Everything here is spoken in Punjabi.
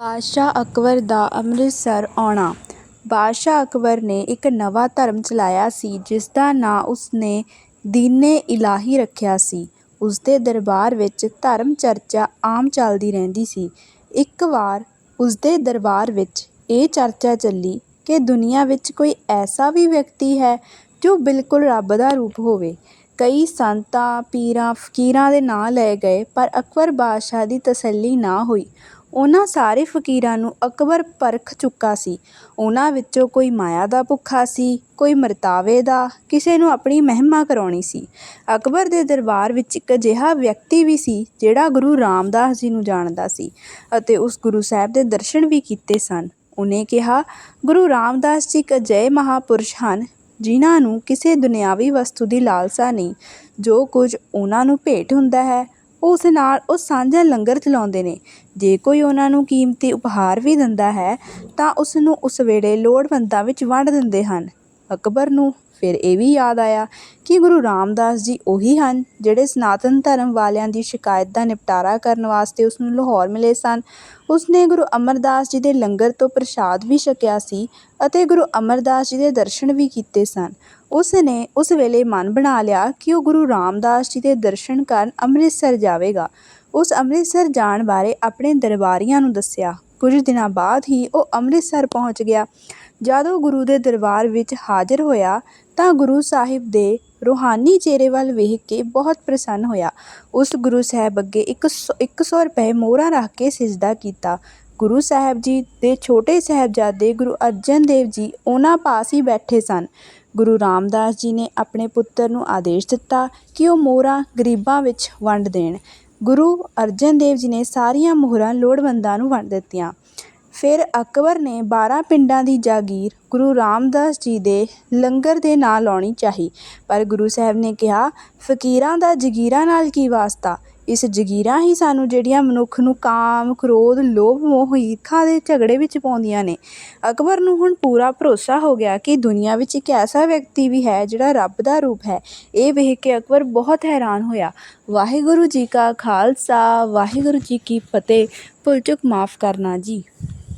ਬਾਦਸ਼ਾਹ ਅਕਬਰ ਦਾ ਅੰਮ੍ਰਿਤਸਰ ਆਉਣਾ ਬਾਦਸ਼ਾਹ ਅਕਬਰ ਨੇ ਇੱਕ ਨਵਾਂ ਧਰਮ ਚਲਾਇਆ ਸੀ ਜਿਸਦਾ ਨਾਂ ਉਸਨੇ ਦੀਨ-ਏ-ਇਲਾਹੀ ਰੱਖਿਆ ਸੀ। ਉਸਦੇ ਦਰਬਾਰ ਵਿੱਚ ਧਰਮ ਚਰਚਾ ਆਮ ਚੱਲਦੀ ਰਹਿੰਦੀ ਸੀ। ਇੱਕ ਵਾਰ ਉਸਦੇ ਦਰਬਾਰ ਵਿੱਚ ਇਹ ਚਰਚਾ ਚੱਲੀ ਕਿ ਦੁਨੀਆ ਵਿੱਚ ਕੋਈ ਐਸਾ ਵੀ ਵਿਅਕਤੀ ਹੈ ਜੋ ਬਿਲਕੁਲ ਰੱਬ ਦਾ ਰੂਪ ਹੋਵੇ। ਕਈ ਸੰਤਾਂ, ਪੀਰਾਂ, ਫ਼ਕੀਰਾਂ ਦੇ ਨਾਂ ਲਏ ਗਏ ਪਰ ਅਕਬਰ ਬਾਦਸ਼ਾਹ ਦੀ ਤਸੱਲੀ ਨਾ ਹੋਈ। ਉਹਨਾਂ ਸਾਰੇ ਫ਼ਕੀਰਾਂ ਨੂੰ ਅਕਬਰ ਪਰਖ ਚੁੱਕਾ ਸੀ। ਉਹਨਾਂ ਵਿੱਚੋਂ ਕੋਈ ਮਾਇਆ ਦਾ ਭੁੱਖਾ ਸੀ, ਕੋਈ ਮਰਤਾਵੇ ਦਾ, ਕਿਸੇ ਨੂੰ ਆਪਣੀ ਮਹਿਮਾ ਕਰਾਉਣੀ ਸੀ। ਅਕਬਰ ਦੇ ਦਰਬਾਰ ਵਿੱਚ ਇੱਕ ਅਜਿਹਾ ਵਿਅਕਤੀ ਵੀ ਸੀ ਜਿਹੜਾ ਗੁਰੂ ਰਾਮਦਾਸ ਜੀ ਨੂੰ ਜਾਣਦਾ ਸੀ ਅਤੇ ਉਸ ਗੁਰੂ ਸਾਹਿਬ ਦੇ ਦਰਸ਼ਨ ਵੀ ਕੀਤੇ ਸਨ। ਉਹਨੇ ਕਿਹਾ, ਗੁਰੂ ਰਾਮਦਾਸ ਜੀ ਇੱਕ ਅਜਿਹੇ ਮਹਾਂਪੁਰਸ਼ ਹਨ ਜਿਨ੍ਹਾਂ ਨੂੰ ਕਿਸੇ ਦੁਨਿਆਵੀ ਵਸਤੂ ਦੀ ਲਾਲਸਾ ਨਹੀਂ। ਜੋ ਕੁਝ ਉਹਨਾਂ ਨੂੰ ਭੇਟ ਹੁੰਦਾ ਹੈ, ਉਸ ਨਾਲ ਉਹ ਸਾਂਝਾ ਲੰਗਰ ਚਲਾਉਂਦੇ ਨੇ। ਜੇ ਕੋਈ ਉਹਨਾਂ ਨੂੰ ਕੀਮਤੀ ਉਪਹਾਰ ਵੀ ਦਿੰਦਾ ਹੈ, ਤਾਂ ਉਸਨੂੰ ਉਸ ਵੇਲੇ ਲੋੜਵੰਦਾਂ ਵਿੱਚ ਵੰਡ ਦਿੰਦੇ ਹਨ। ਅਕਬਰ ਨੂੰ ਫਿਰ ਇਹ ਵੀ ਯਾਦ ਆਇਆ ਕਿ ਗੁਰੂ ਰਾਮਦਾਸ ਜੀ ਉਹੀ ਹਨ ਜਿਹੜੇ ਸਨਾਤਨ ਧਰਮ ਵਾਲਿਆਂ ਦੀ ਸ਼ਿਕਾਇਤ ਦਾ ਨਿਪਟਾਰਾ ਕਰਨ ਵਾਸਤੇ ਉਸਨੂੰ ਲਾਹੌਰ ਮਿਲੇ ਸਨ। ਉਸਨੇ ਗੁਰੂ ਅਮਰਦਾਸ ਜੀ ਦੇ ਲੰਗਰ ਤੋਂ ਪ੍ਰਸ਼ਾਦ ਵੀ ਛਕਿਆ ਸੀ ਅਤੇ ਗੁਰੂ ਅਮਰਦਾਸ ਜੀ ਦੇ ਦਰਸ਼ਨ ਵੀ ਕੀਤੇ ਸਨ। ਉਸਨੇ ਉਸ ਵੇਲੇ ਮਨ ਬਣਾ ਲਿਆ ਕਿ ਉਹ ਗੁਰੂ ਰਾਮਦਾਸ ਜੀ ਦੇ ਦਰਸ਼ਨ ਕਰਨ ਅੰਮ੍ਰਿਤਸਰ ਜਾਵੇਗਾ। ਉਸ ਅੰਮ੍ਰਿਤਸਰ ਜਾਣ ਬਾਰੇ ਆਪਣੇ ਦਰਬਾਰੀਆਂ ਨੂੰ ਦੱਸਿਆ। ਕੁਝ ਦਿਨਾਂ ਬਾਅਦ ਹੀ ਉਹ ਅੰਮ੍ਰਿਤਸਰ ਪਹੁੰਚ ਗਿਆ। ਜਦ ਉਹ ਗੁਰੂ ਦੇ ਦਰਬਾਰ ਵਿੱਚ ਹਾਜ਼ਰ ਹੋਇਆ, ਤਾਂ ਗੁਰੂ ਸਾਹਿਬ ਦੇ ਰੂਹਾਨੀ ਚਿਹਰੇ ਵੱਲ ਵੇਖ ਕੇ ਬਹੁਤ ਪ੍ਰਸੰਨ ਹੋਇਆ। ਉਸ ਗੁਰੂ ਸਾਹਿਬ ਅੱਗੇ ਇੱਕ ਸੌ ਰੁਪਏ ਮੋਹਰਾਂ ਰੱਖ ਕੇ ਸਿਜਦਾ ਕੀਤਾ। ਗੁਰੂ ਸਾਹਿਬ ਜੀ ਦੇ ਛੋਟੇ ਸਾਹਿਬਜ਼ਾਦੇ ਗੁਰੂ ਅਰਜਨ ਦੇਵ ਜੀ ਉਹਨਾਂ ਪਾਸ ਹੀ ਬੈਠੇ ਸਨ। ਗੁਰੂ ਰਾਮਦਾਸ ਜੀ ਨੇ ਆਪਣੇ ਪੁੱਤਰ ਨੂੰ ਆਦੇਸ਼ ਦਿੱਤਾ ਕਿ ਉਹ ਮੋਹਰਾਂ ਗ਼ਰੀਬਾਂ ਵਿੱਚ ਵੰਡ ਦੇਣ। ਗੁਰੂ ਅਰਜਨ ਦੇਵ ਜੀ ਨੇ ਸਾਰੀਆਂ ਮੁਹਰਾਂ ਲੋੜਵੰਦਾਂ ਨੂੰ ਵੰਡ ਦਿੱਤੀਆਂ। ਫਿਰ ਅਕਬਰ ਨੇ ਬਾਰਾਂ ਪਿੰਡਾਂ ਦੀ ਜਾਗੀਰ ਗੁਰੂ ਰਾਮਦਾਸ ਜੀ ਦੇ ਲੰਗਰ ਦੇ ਨਾਂ ਲਾਉਣੀ ਚਾਹੀ ਪਰ ਗੁਰੂ ਸਾਹਿਬ ਨੇ ਕਿਹਾ, ਫ਼ਕੀਰਾਂ ਦਾ ਜਗੀਰਾਂ ਨਾਲ ਕੀ ਵਾਸਤਾ। ਇਸ ਜਗੀਰਾਂ ਹੀ ਸਾਨੂੰ ਜਿਹੜੀਆਂ ਮਨੁੱਖ ਨੂੰ ਕਾਮ, ਕ੍ਰੋਧ, ਲੋਭ, ਮੋਹ, ਈਰਖਾ ਦੇ ਝਗੜੇ ਵਿੱਚ ਪਾਉਂਦੀਆਂ ਨੇ। ਅਕਬਰ ਨੂੰ ਹੁਣ ਪੂਰਾ ਭਰੋਸਾ ਹੋ ਗਿਆ ਕਿ ਦੁਨੀਆ ਵਿੱਚ ਇੱਕ ਐਸਾ ਵਿਅਕਤੀ ਵੀ ਹੈ ਜਿਹੜਾ ਰੱਬ ਦਾ ਰੂਪ ਹੈ। ਇਹ ਵੇਖ ਕੇ ਅਕਬਰ ਬਹੁਤ ਹੈਰਾਨ ਹੋਇਆ। ਵਾਹਿਗੁਰੂ ਜੀ ਕਾ ਖ਼ਾਲਸਾ ਵਾਹਿਗੁਰੂ ਜੀ ਕੀ ਫ਼ਤਿਹ ਭੁੱਲ ਚੁੱਕ ਮਾਫ਼ ਕਰਨਾ ਜੀ।